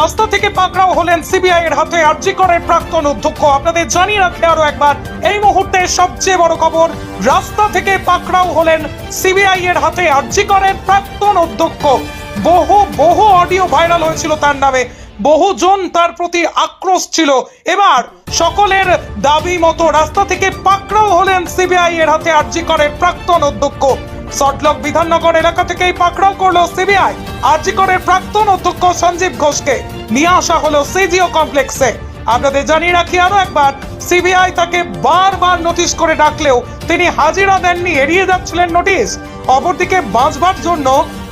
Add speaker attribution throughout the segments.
Speaker 1: রাস্তা থেকে পাকড়াও হলেন সিবিআই এর হাতে আরজি করের প্রাক্তন অধ্যক্ষ। আপনাদের জানিয়ে রাখি আরও একবার, এই মুহূর্তে সবচেয়ে বড় খবর, রাস্তা থেকে পাকড়াও হলেন সিবিআই এর হাতে আরজি করের প্রাক্তন অধ্যক্ষ। বহু বহু অডিও ভাইরাল হয়েছিল তার নামে। বহুজন তার প্রতি আক্রোশ ছিল। এবার সকলের দাবি মতো রাস্তা থেকে পাকড়াও হলেন সিবিআই এর হাতে আরজি করের প্রাক্তন অধ্যক্ষ। সটলক বিধাননগর এলাকা থেকেই পাকড়াও করল সিবিআই আরজিকরের প্রাক্তন অধ্যক্ষ সঞ্জীব ঘোষকে। নিয়ে আসা হলো সিজিও কমপ্লেক্সে আপনাদের জানিয়ে রাখি আরও একবার সিবিআই তাকে বারবার নোটিশ করে ডাকলেও তিনি হাজিরা দেননি, এড়িয়ে যাচ্ছিলেন নোটিশ অপরদিকে বাঁচবার জন্য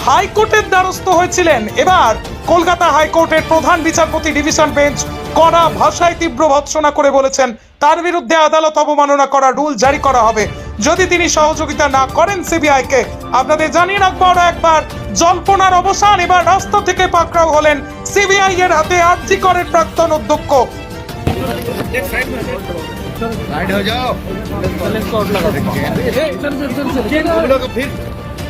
Speaker 1: হাইকোর্টের দ্বারস্থ হয়েছিলেন। এবার কলকাতা হাইকোর্টের প্রধান বিচারপতি ডিভিশন বেঞ্চ কড়া ভাষায় তীব্র ভৎসনা করে বলেছেন তার বিরুদ্ধে আদালত অবমাননা করা রুল জারি করা হবে যদি তিনি সহযোগিতা না করেন সিবিআই কে আপনাদের জানিয়ে রাখবো আরো একবার জল্পনার অবসান এবার রাস্তা থেকে পাকড়াও হলেন সিবিআই এর হাতে আর্জি করের প্রাক্তন অধ্যক্ষ
Speaker 2: साइड हो जाओ तुम लोग फिर